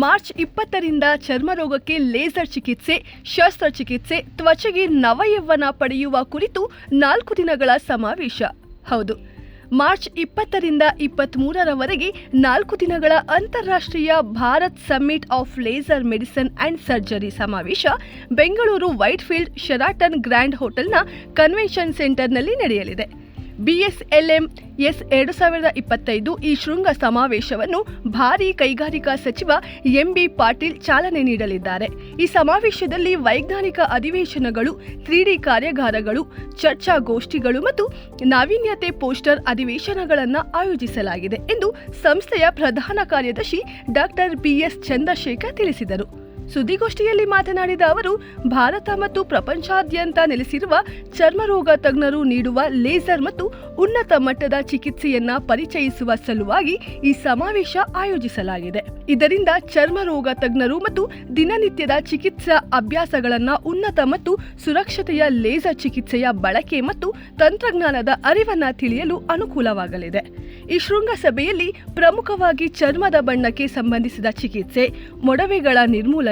March ಇಪ್ಪತ್ತರಿಂದ ಚರ್ಮರೋಗಕ್ಕೆ laser ಚಿಕಿತ್ಸೆ ಶಸ್ತ್ರಚಿಕಿತ್ಸೆ ತ್ವಚೆಗೆ ನವಯೌವನ ಪಡೆಯುವ ಕುರಿತು ನಾಲ್ಕು ದಿನಗಳ ಸಮಾವೇಶ. ಹೌದು, ಮಾರ್ಚ್ ಇಪ್ಪತ್ತರಿಂದ ಇಪ್ಪತ್ತ್ಮೂರರವರೆಗೆ ನಾಲ್ಕು ದಿನಗಳ ಅಂತಾರಾಷ್ಟ್ರೀಯ Bharat summit of laser medicine and surgery ಸಮಾವೇಶ ಬೆಂಗಳೂರು ವೈಟ್ಫೀಲ್ಡ್ ಶೆರಾಟನ್ ಗ್ರ್ಯಾಂಡ್ ಹೋಟೆಲ್ನ ಕನ್ವೆನ್ಷನ್ ಸೆಂಟರ್ನಲ್ಲಿ ನಡೆಯಲಿದೆ. ಬಿಎಸ್ಎಲ್ಎಂ ಎಸ್ ಎರಡು ಸಾವಿರದ ಇಪ್ಪತ್ತೈದು ಈ ಶೃಂಗ ಸಮಾವೇಶವನ್ನು ಭಾರೀ ಕೈಗಾರಿಕಾ ಸಚಿವ ಎಂಬಿ ಪಾಟೀಲ್ ಚಾಲನೆ ನೀಡಲಿದ್ದಾರೆ. ಈ ಸಮಾವೇಶದಲ್ಲಿ ವೈಜ್ಞಾನಿಕ ಅಧಿವೇಶನಗಳು, ತ್ರೀಡಿ ಕಾರ್ಯಾಗಾರಗಳು ಚರ್ಚಾಗೋಷ್ಠಿಗಳು ಮತ್ತು ನಾವೀನ್ಯತೆ ಪೋಸ್ಟರ್ ಅಧಿವೇಶನಗಳನ್ನು ಆಯೋಜಿಸಲಾಗಿದೆ ಎಂದು ಸಂಸ್ಥೆಯ ಪ್ರಧಾನ ಕಾರ್ಯದರ್ಶಿ ಡಾಕ್ಟರ್ ಬಿಎಸ್ ಚಂದ್ರಶೇಖರ್ ತಿಳಿಸಿದರು. ಸುದ್ದಿಗೋಷ್ಠಿಯಲ್ಲಿ ಮಾತನಾಡಿದ ಅವರು, ಭಾರತ ಮತ್ತು ಪ್ರಪಂಚಾದ್ಯಂತ ನೆಲೆಸಿರುವ ಚರ್ಮರೋಗ ತಜ್ಞರು ನೀಡುವ ಲೇಸರ್ ಮತ್ತು ಉನ್ನತ ಮಟ್ಟದ ಚಿಕಿತ್ಸೆಯನ್ನ ಪರಿಚಯಿಸುವ ಸಲುವಾಗಿ ಈ ಸಮಾವೇಶ ಆಯೋಜಿಸಲಾಗಿದೆ. ಇದರಿಂದ ಚರ್ಮರೋಗ ತಜ್ಞರು ಮತ್ತು ದಿನನಿತ್ಯದ ಚಿಕಿತ್ಸಾ ಅಭ್ಯಾಸಗಳನ್ನ ಉನ್ನತ ಮತ್ತು ಸುರಕ್ಷತೆಯ ಲೇಸರ್ ಚಿಕಿತ್ಸೆಯ ಬಳಕೆ ಮತ್ತು ತಂತ್ರಜ್ಞಾನದ ಅರಿವನ್ನ ತಿಳಿಯಲು ಅನುಕೂಲವಾಗಲಿದೆ. ಈ ಶೃಂಗಸಭೆಯಲ್ಲಿ ಪ್ರಮುಖವಾಗಿ ಚರ್ಮದ ಬಣ್ಣಕ್ಕೆ ಸಂಬಂಧಿಸಿದ ಚಿಕಿತ್ಸೆ, ಮೊಡವೆಗಳ ನಿರ್ಮೂಲನೆ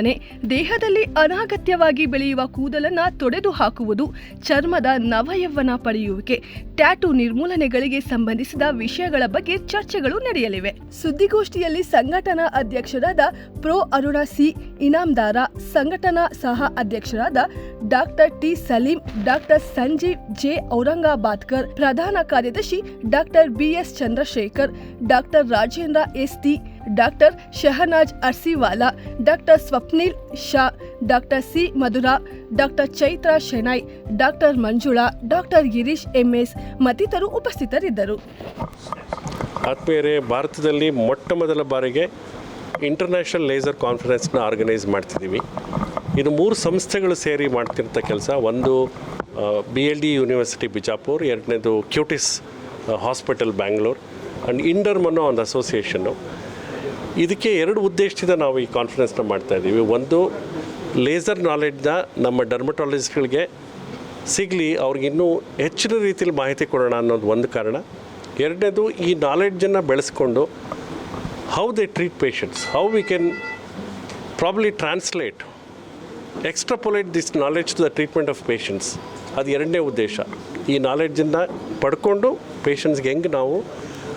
ದೇಹದಲ್ಲಿ ಅನಾಗತ್ಯವಾಗಿ ಬೆಳೆಯುವ ಕೂದಲನ್ನ ತೊಡೆದು ಹಾಕುವುದು ಚರ್ಮದ ನವಯೌವನ ಪಡೆಯುವಿಕೆ. ಟ್ಯಾಟು ನಿರ್ಮೂಲನೆಗಳಿಗೆ ಸಂಬಂಧಿಸಿದ ವಿಷಯಗಳ ಬಗ್ಗೆ ಚರ್ಚೆಗಳು ನಡೆಯಲಿವೆ. ಸುದ್ದಿಗೋಷ್ಠಿಯಲ್ಲಿ ಸಂಘಟನಾ ಅಧ್ಯಕ್ಷರಾದ ಪ್ರೊ ಅರುಣ ಸಿ, ಇನಾಮ್ದಾರ, ಸಂಘಟನಾ ಸಹ ಅಧ್ಯಕ್ಷರಾದ doctor T Salim, doctor Sanjeev J Aurangabadkar, ಪ್ರಧಾನ ಕಾರ್ಯದರ್ಶಿ doctor B S Chandrashekar, doctor Rajendra S T doctor Shahnaz Arsiwala, doctor Swapnil Shah, doctor C Madhura, doctor Chaitra Shenoy doctor Manjula, doctor Girish M S ಮತ್ತಿತರರು ಉಪಸ್ಥಿತರಿದ್ದರು. ಆತ್ಮೀಯರೇ, ಭಾರತದಲ್ಲಿ ಮೊಟ್ಟ ಮೊದಲ ಬಾರಿಗೆ international laser ಕಾನ್ಫರೆನ್ಸ್ನ organise ಮಾಡ್ತಿದ್ದೀವಿ. ಇದು ಮೂರು ಸಂಸ್ಥೆಗಳು ಸೇರಿ ಮಾಡ್ತಿರ್ತ ಕೆಲಸ. ಒಂದು B L D university Bijapur, ಎರಡನೇದು Cutis hospital Bangalore and Inderm ಅನ್ನೋ ಒಂದು ಅಸೋಸಿಯೇಷನ್ನು. ಇದಕ್ಕೆ ಎರಡು ಉದ್ದೇಶದಿಂದ ನಾವು ಈ ಕಾನ್ಫರೆನ್ಸ್ನ ಮಾಡ್ತಾ ಇದ್ದೀವಿ ಒಂದು ಲೇಸರ್ ನಾಲೆಡ್ಜ್ನ ನಮ್ಮ ಡರ್ಮಟಾಲಜಿಸ್ಟ್ಗಳಿಗೆ ಸಿಗಲಿ ಅವ್ರಿಗಿನ್ನೂ ಹೆಚ್ಚಿನ ರೀತಿಯಲ್ಲಿ ಮಾಹಿತಿ ಕೊಡೋಣ ಅನ್ನೋದು ಒಂದು ಕಾರಣ. ಎರಡನೇದು, ಈ ನಾಲೆಡ್ಜನ್ನು ಬೆಳೆಸ್ಕೊಂಡು how they treat patients how we can probably translate extrapolate this knowledge to the treatment of patients ಅದು ಎರಡನೇ ಉದ್ದೇಶ. ಈ ನಾಲೆಡ್ಜನ್ನು ಪಡ್ಕೊಂಡು ಪೇಷಂಟ್ಸ್ಗೆ ಹೆಂಗೆ ನಾವು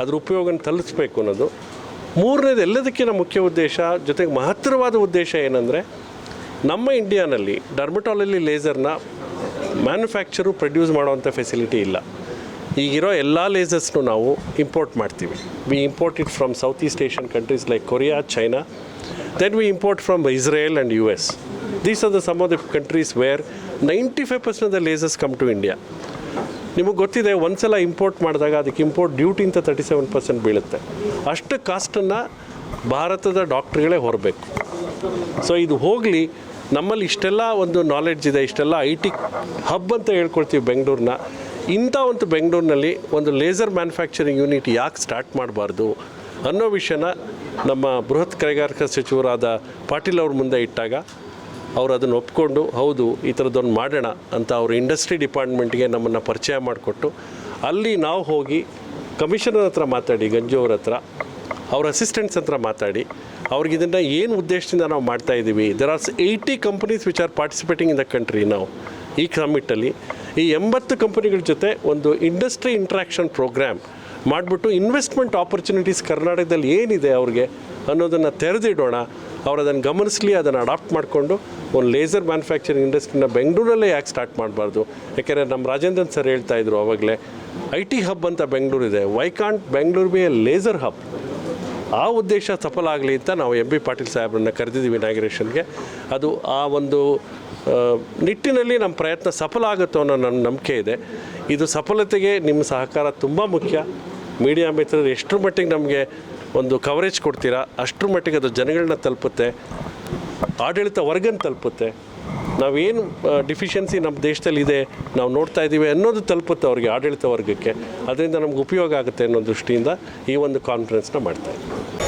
ಅದ್ರ ಉಪಯೋಗನ ತಲುಪಿಸ್ಬೇಕು ಅನ್ನೋದು. ಮೂರನೇದು ಎಲ್ಲದಕ್ಕಿಂತ ಮುಖ್ಯ ಉದ್ದೇಶ, ಜೊತೆಗೆ ಮಹತ್ತರವಾದ ಉದ್ದೇಶ ಏನಂದರೆ, ನಮ್ಮ ಇಂಡಿಯಾನಲ್ಲಿ ಡರ್ಮಟಾಲಜಿ ಲೇಸರ್ನ ಮ್ಯಾನುಫ್ಯಾಕ್ಚರು ಪ್ರೊಡ್ಯೂಸ್ ಮಾಡುವಂಥ ಫೆಸಿಲಿಟಿ ಇಲ್ಲ. ಈಗಿರೋ ಎಲ್ಲ ಲೇಸರ್ಸ್ನು ನಾವು ಇಂಪೋರ್ಟ್ ಮಾಡ್ತೀವಿ. We import it from south east Asian countries like Korea China then we import from Israel and U S these are the some of the countries where ninety five percent of the lasers come to India ನಿಮಗೆ ಗೊತ್ತಿದೆ, ಒಂದ್ಸಲ import ಮಾಡಿದಾಗ ಅದಕ್ಕೆ import duty ಅಂತ thirty seven percent ಬೀಳುತ್ತೆ. ಅಷ್ಟು ಕಾಸ್ಟನ್ನು ಭಾರತದ ಡಾಕ್ಟ್ರುಗಳೇ ಹೊರಬೇಕು. ಸೊ ಇದು ಹೋಗಲಿ, ನಮ್ಮಲ್ಲಿ ಇಷ್ಟೆಲ್ಲ ಒಂದು ನಾಲೆಡ್ಜ್ ಇದೆ, ಇಷ್ಟೆಲ್ಲ ಐ ಟಿ ಹಬ್ ಅಂತ ಹೇಳ್ಕೊಳ್ತೀವಿ ಬೆಂಗಳೂರನ್ನ ಇಂಥ ಒಂದು ಬೆಂಗಳೂರಿನಲ್ಲಿ ಒಂದು ಲೇಸರ್ ಮ್ಯಾನುಫ್ಯಾಕ್ಚರಿಂಗ್ ಯೂನಿಟ್ ಯಾಕೆ ಸ್ಟಾರ್ಟ್ ಮಾಡಬಾರ್ದು ಅನ್ನೋ ವಿಷಯನ ನಮ್ಮ ಬೃಹತ್ ಕೈಗಾರಿಕಾ ಸಚಿವರಾದ ಪಾಟೀಲ್ ಅವ್ರ ಮುಂದೆ ಇಟ್ಟಾಗ ಅವ್ರು ಅದನ್ನು ಒಪ್ಕೊಂಡು, ಹೌದು, ಈ ಥರದ್ದೊಂದು ಮಾಡೋಣ ಅಂತ ಅವರು ಇಂಡಸ್ಟ್ರಿ ಡಿಪಾರ್ಟ್ಮೆಂಟ್ಗೆ ನಮ್ಮನ್ನು ಪರಿಚಯ ಮಾಡಿಕೊಟ್ಟು, ಅಲ್ಲಿ ನಾವು ಹೋಗಿ ಕಮಿಷನರ್ ಹತ್ರ ಮಾತಾಡಿ, ಗಂಜು ಹತ್ರ, ಅವ್ರ ಅಸಿಸ್ಟೆಂಟ್ಸ್ ಹತ್ರ ಮಾತಾಡಿ, ಅವ್ರಿಗೆ ಇದನ್ನು ಏನು ಉದ್ದೇಶದಿಂದ ನಾವು ಮಾಡ್ತಾ ಇದ್ದೀವಿ there are eighty companies which are participating in the country ನಾವು ಈ ಸಮ್ಮಿಟ್ಟಲ್ಲಿ ಈ ಎಂಬತ್ತು ಕಂಪನಿಗಳ ಜೊತೆ ಒಂದು ಇಂಡಸ್ಟ್ರಿ ಇಂಟ್ರಾಕ್ಷನ್ ಪ್ರೋಗ್ರಾಮ್ ಮಾಡಿಬಿಟ್ಟು ಇನ್ವೆಸ್ಟ್ಮೆಂಟ್ ಆಪರ್ಚುನಿಟೀಸ್ ಕರ್ನಾಟಕದಲ್ಲಿ ಏನಿದೆ ಅವ್ರಿಗೆ ಅನ್ನೋದನ್ನು ತೆರೆದಿಡೋಣ. ಅವರು ಅದನ್ನು ಗಮನಿಸಲಿ, ಅದನ್ನು ಅಡಾಪ್ಟ್ ಮಾಡಿಕೊಂಡು ಒಂದು ಲೇಸರ್ ಮ್ಯಾನುಫ್ಯಾಕ್ಚರಿಂಗ್ ಇಂಡಸ್ಟ್ರಿನ ಬೆಂಗಳೂರಲ್ಲೇ ಯಾಕೆ ಸ್ಟಾರ್ಟ್ ಮಾಡಬಾರ್ದು? ಯಾಕೆಂದರೆ ನಮ್ಮ ರಾಜೇಂದ್ರನ್ ಸರ್ ಹೇಳ್ತಾ ಇದ್ರು ಅವಾಗಲೇ, ಐ ಟಿ ಹಬ್ ಅಂತ ಬೆಂಗಳೂರು ಇದೆ why can't Bengaluru be a laser hub ಆ ಉದ್ದೇಶ ಸಫಲ ಆಗಲಿ ಅಂತ ನಾವು ಎಂ ಬಿ ಪಾಟೀಲ್ ಸಾಹೇಬ್ರನ್ನ ಕರೆದಿದ್ದೀವಿ ಇನಾಗ್ರೇಷನ್ಗೆ ಅದು ಆ ಒಂದು ನಿಟ್ಟಿನಲ್ಲಿ ನಮ್ಮ ಪ್ರಯತ್ನ ಸಫಲ ಆಗುತ್ತೋ ಅನ್ನೋ ನನ್ನ ನಂಬಿಕೆ ಇದೆ. ಇದು ಸಫಲತೆಗೆ ನಿಮ್ಮ ಸಹಕಾರ ತುಂಬ ಮುಖ್ಯ. ಮೀಡಿಯಾ ಮಿತ್ರರು ಎಷ್ಟರ ಮಟ್ಟಿಗೆ ನಮಗೆ ಒಂದು ಕವರೇಜ್ ಕೊಡ್ತೀರಾ? ಅಷ್ಟರ ಮಟ್ಟಿಗೆ ಅದು ಜನಗಳನ್ನ ತಲುಪುತ್ತೆ. ಆಡಳಿತ ವರ್ಗನ ತಲುಪುತ್ತೆ. ನಾವೇನು ಡಿಫಿಷಿಯನ್ಸಿ ನಮ್ಮ ದೇಶದಲ್ಲಿ ಇದೆ, ನಾವು ನೋಡ್ತಾ ಇದ್ದೀವಿ ಅನ್ನೋದು ತಲುಪುತ್ತೆ ಅವ್ರಿಗೆ ಆಡಳಿತ ವರ್ಗಕ್ಕೆ. ಅದರಿಂದ ನಮ್ಗೆ ಉಪಯೋಗ ಆಗುತ್ತೆ ಅನ್ನೋ ದೃಷ್ಟಿಯಿಂದ ಈ ಒಂದು ಕಾನ್ಫರೆನ್ಸ್ನ ಮಾಡ್ತಾ ಇದ್ದೀವಿ.